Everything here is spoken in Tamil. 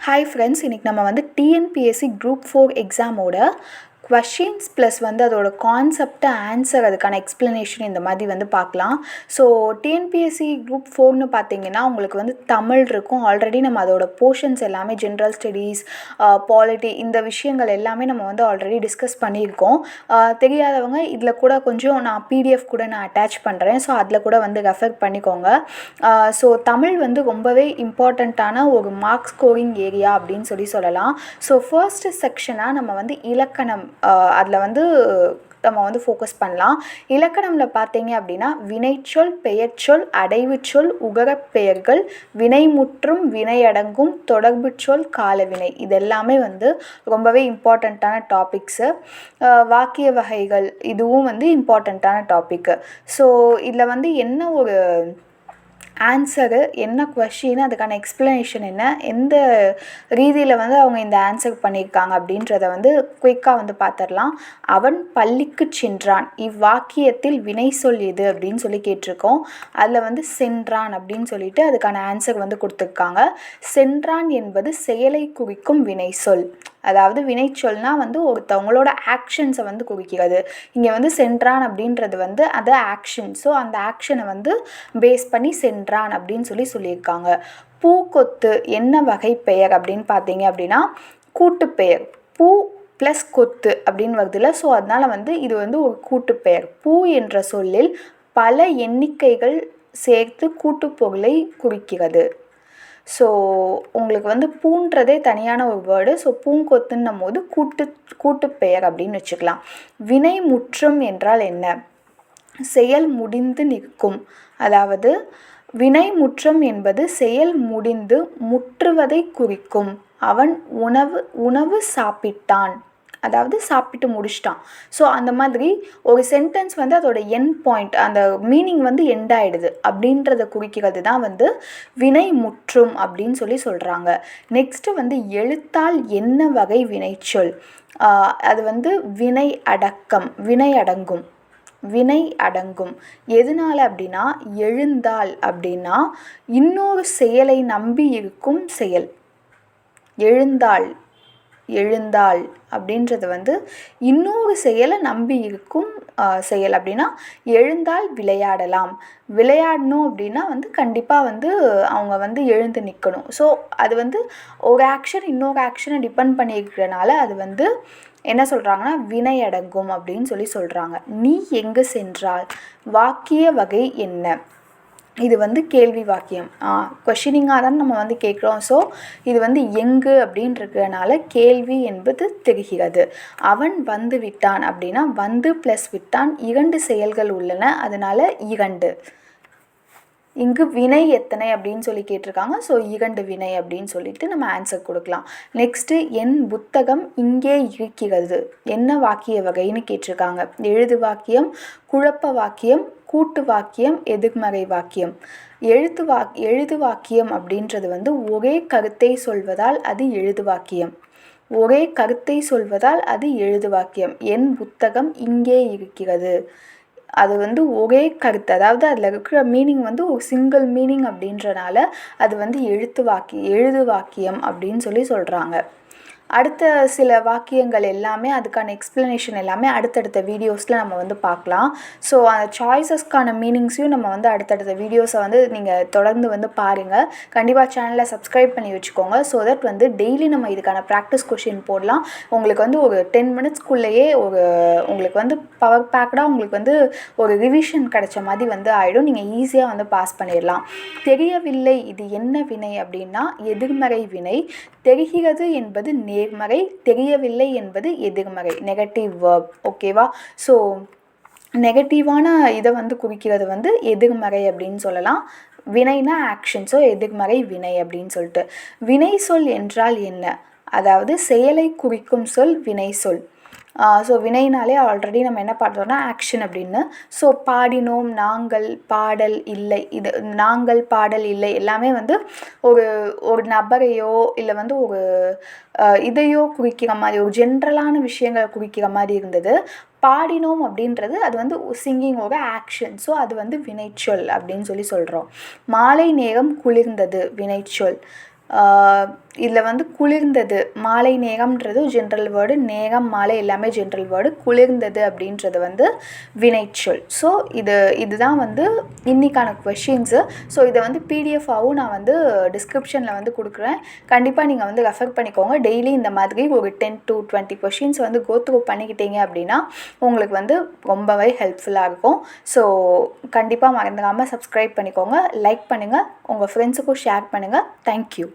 ஹாய் ஃப்ரெண்ட்ஸ் இன்றைக்கி நம்ம வந்து டிஎன்பிஎஸ்சி குரூப் ஃபோர் எக்ஸாமோட கொஷின்ஸ் ப்ளஸ் வந்து அதோட கான்செப்ட் ஆன்சர் அதுக்கான எக்ஸ்ப்ளனேஷன் இந்த மாதிரி வந்து பார்க்கலாம். ஸோ டிஎன்பிஎஸ்சி குரூப் ஃபோர்னு பார்த்தீங்கன்னா உங்களுக்கு வந்து தமிழ் இருக்கும். ஆல்ரெடி நம்ம அதோட போர்ஷன்ஸ் எல்லாமே ஜென்ரல் ஸ்டடீஸ் பாலிட்டி இந்த விஷயங்கள் எல்லாமே நம்ம வந்து ஆல்ரெடி டிஸ்கஸ் பண்ணியிருக்கோம். தெரியாதவங்க இதில் கூட கொஞ்சம் நான் பிடிஎஃப் கூட நான் அட்டாச் பண்ணுறேன் ஸோ அதில் கூட வந்து ரெஃபர் பண்ணிக்கோங்க. ஸோ தமிழ் வந்து ரொம்பவே இம்பார்ட்டண்ட்டான ஒரு மார்க் ஸ்கோரிங் ஏரியா அப்படின்னு சொல்லி சொல்லலாம். ஸோ ஃபர்ஸ்ட் செக்ஷனாக நம்ம வந்து இலக்கணம் அதில் வந்து நம்ம வந்து ஃபோக்கஸ் பண்ணலாம். இலக்கணமில் பார்த்தீங்க அப்படின்னா வினைச்சொல் பெயர்ச்சொல் அடைவுச்சொல் உகரப்பெயர்கள் வினைமுற்றும் வினையடங்கும் தொடர்புச்சொல் காலவினை. இது எல்லாமே வந்து ரொம்பவே இம்பார்ட்டண்ட்டான டாபிக்ஸு வாக்கிய வகைகள் இதுவும் வந்து இம்பார்ட்டண்ட்டான டாபிக்கு ஸோ இதில் வந்து என்ன ஒரு ஆன்சரு என்ன கொஷின் அதுக்கான எக்ஸ்ப்ளனேஷன் என்ன எந்த ரீதியில் வந்து அவங்க இந்த ஆன்சர் பண்ணியிருக்காங்க அப்படின்றத வந்து குயிக்காக வந்து பார்த்துடலாம் அவன் பள்ளிக்கு சென்றான். இவ்வாக்கியத்தில் வினை சொல் எது அப்படின்னு சொல்லி கேட்டிருக்கோம். அதில் வந்து சென்றான் அப்படின்னு சொல்லிட்டு அதுக்கான ஆன்சர் வந்து கொடுத்துருக்காங்க. சென்றான் என்பது செயலை குறிக்கும் வினை சொல். அதாவது வினைச்சொல்னா வந்து ஒருத்தவங்களோட ஆக்ஷன்ஸை வந்து குறிக்கிறது. இங்கே வந்து சென்றான் அப்படின்றது வந்து அது ஆக்ஷன் ஸோ அந்த ஆக்ஷனை வந்து பேஸ் பண்ணி சென்றான். அப்படின்னு சொல்லி சொல்லியிருக்காங்க. பூக்கொத்து என்ன வகை பெயர் அப்படின்னு பார்த்தீங்க அப்படின்னா கூட்டுப்பெயர். பூ ப்ளஸ் கொத்து அப்படின்னு வருதுல்ல. ஸோ அதனால் வந்து இது வந்து ஒரு கூட்டுப்பெயர். பூ என்ற சொல்லில் பல எண்ணிக்கைகள் சேர்த்து கூட்டுப்பொருளை குறிக்கிறது. ஸோ உங்களுக்கு வந்து பூன்றதே தனியான ஒரு வேர்டு ஸோ பூங்கொத்துன்னும் போது கூட்டு கூட்டுப்பெயர் அப்படின்னு வச்சுக்கலாம். வினை முற்றும் என்றால் என்ன? செயல் முடிந்து நிற்கும். அதாவது வினை முற்றம் என்பது செயல் முடிந்து முற்றுவதை குறிக்கும். அவன் உணவு உணவு சாப்பிட்டான். அதாவது சாப்பிட்டு முடிச்சிட்டான். ஸோ அந்த மாதிரி ஒரு சென்டென்ஸ் வந்து அதோட என் பாயிண்ட் அந்த மீனிங் வந்து எண்ட் ஆகிடுது அப்படின்றத குறிக்கிறது தான் வந்து வினை முற்றும் அப்படின்னு சொல்லி சொல்கிறாங்க நெக்ஸ்ட்டு வந்து எழுத்தால் என்ன வகை வினைச்சொல்? அது வந்து வினை அடக்கம் வினை அடங்கும். வினை அடங்கும். எதனால் அப்படின்னா எழுந்தால் அப்படின்னா இன்னொரு செயலை நம்பி இருக்கும் செயல். எழுந்தாள் எழுந்தாள் அப்படின்றது வந்து இன்னொரு செயலை நம்பி இருக்கும் செயல். அப்படின்னா எழுந்தால் விளையாடலாம். விளையாடணும் அப்படின்னா வந்து கண்டிப்பாக வந்து அவங்க வந்து எழுந்து நிற்கணும் ஸோ அது வந்து ஒரு ஆக்ஷன் இன்னொரு ஆக்ஷனை டிபெண்ட் பண்ணியிருக்கிறனால அது வந்து என்ன சொல்கிறாங்கன்னா வினை அடங்கும் அப்படின்னு சொல்லி சொல்கிறாங்க நீ எங்கு சென்றால்? வாக்கிய வகை என்ன? இது வந்து கேள்வி வாக்கியம். கொஷினிங்காக தான் நம்ம வந்து கேட்குறோம். ஸோ இது வந்து எங்கு அப்படின்றதுனால கேள்வி என்பது தெரிகிறது. அவன் வந்து விட்டான் அப்படின்னா வந்து ப்ளஸ் விட்டான் இரண்டு செயல்கள் உள்ளன அதனால் இரண்டு. இங்கு வினை எத்தனை அப்படின்னு சொல்லி கேட்டிருக்காங்க. ஸோ இரண்டு வினை அப்படின்னு சொல்லிட்டு நம்ம ஆன்சர் கொடுக்கலாம். நெக்ஸ்ட்டு என் புத்தகம் இங்கே இருக்கிறது. என்ன வாக்கிய வகைன்னு கேட்டிருக்காங்க. எழுது வாக்கியம் குழப்ப வாக்கியம் கூட்டு வாக்கியம் எதிர்மறை வாக்கியம். எழுத்து வா எழுது வாக்கியம் அப்படின்றது வந்து ஒரே கருத்தை சொல்வதால் அது எழுது வாக்கியம். ஒரே கருத்தை சொல்வதால் அது எழுது வாக்கியம். என் புத்தகம் இங்கே இருக்கிறது. அது வந்து ஒரே கருத்து. அதாவது அதில் இருக்கிற மீனிங் வந்து ஒரு சிங்கிள் மீனிங் அப்படின்றனால அது வந்து எழுத்து வாக்கி எழுது வாக்கியம் அப்படின்னு சொல்லி சொல்கிறாங்க அடுத்த சில வாக்கியங்கள் எல்லாமே அதுக்கான எக்ஸ்ப்ளனேஷன் எல்லாமே அடுத்தடுத்த வீடியோஸில் நம்ம வந்து பார்க்கலாம். ஸோ அந்த சாய்ஸஸ்க்கான மீனிங்ஸையும் நம்ம வந்து அடுத்தடுத்த வீடியோஸை வந்து நீங்கள் தொடர்ந்து வந்து பாருங்கள் கண்டிப்பாக சேனலை சப்ஸ்கிரைப் பண்ணி வச்சுக்கோங்க. ஸோ தட் வந்து டெய்லி நம்ம இதுக்கான ப்ராக்டிஸ் கொஷின் போடலாம். உங்களுக்கு வந்து ஒரு டென் மினிட்ஸ்க்குள்ளேயே ஒரு உங்களுக்கு வந்து பவர் பேக்கடாக உங்களுக்கு வந்து ஒரு ரிவிஷன் கிடைச்ச மாதிரி வந்து ஆகிடும் நீங்கள் ஈஸியாக வந்து பாஸ் பண்ணிடலாம். தெரியவில்லை இது என்ன வினை அப்படின்னா எதிர்மறை வினை. தெரிகிறது என்பது நே நேர்மறை தெரியவில்லை என்பது எதிர்மறை. நெகட்டிவ் வேர்ப் ஓகேவா ஸோ நெகட்டிவான இதை வந்து குறிக்கிறது வந்து எதிர்மறை அப்படின்னு சொல்லலாம். வினைனா ஆக்ஷன் ஸோ எதிர்மறை வினை அப்படின்னு சொல்லிட்டு. வினை சொல் என்றால் என்ன? அதாவது செயலை குறிக்கும் சொல் வினை சொல் ஸோ வினைனாலே ஆல்ரெடி நம்ம என்ன பார்த்தோம்னா ஆக்ஷன் அப்படின்னு. ஸோ பாடினோம் நாங்கள் பாடல் இல்லை. இது நாங்கள் பாடல் இல்லை. எல்லாமே வந்து ஒரு ஒரு நபரையோ இல்லை வந்து ஒரு இதையோ குறிக்கிற மாதிரி ஒரு ஜென்ரலான விஷயங்களை குறிக்கிற மாதிரி இருந்தது. பாடினோம் அப்படின்றது அது வந்து சிங்கிங்கோட ஆக்ஷன் ஸோ அது வந்து வினைச்சொல் அப்படின்னு சொல்லி சொல்கிறோம் மாலை நேரம் குளிர்ந்தது வினைச்சொல். இதில் வந்து குளிர்ந்தது. மாலை நேரம்ன்றது ஜென்ரல் வேர்டு நேரம் மாலை எல்லாமே ஜென்ரல் வேர்டு குளிர்ந்தது அப்படின்றது வந்து வினைச்சொல் ஸோ இது இதுதான் வந்து இன்றைக்கான கொஷின்ஸு ஸோ இதை வந்து பிடிஎஃபாகவும் நான் வந்து டிஸ்கிரிப்ஷனில் வந்து கொடுக்குறேன். கண்டிப்பாக நீங்கள் வந்து ரெஃபர் பண்ணிக்கோங்க. டெய்லி இந்த மாதிரி ஒரு டென் டு டுவெண்ட்டி கொஷின்ஸ் வந்து கோ பண்ணிக்கிட்டீங்க அப்படின்னா உங்களுக்கு வந்து ரொம்பவே ஹெல்ப்ஃபுல்லாக இருக்கும். ஸோ கண்டிப்பாக மறந்துடாமல் சப்ஸ்கிரைப் பண்ணிக்கோங்க. லைக் பண்ணுங்கள் உங்கள் ஃப்ரெண்ட்ஸுக்கும் ஷேர் பண்ணுங்கள் தேங்க்யூ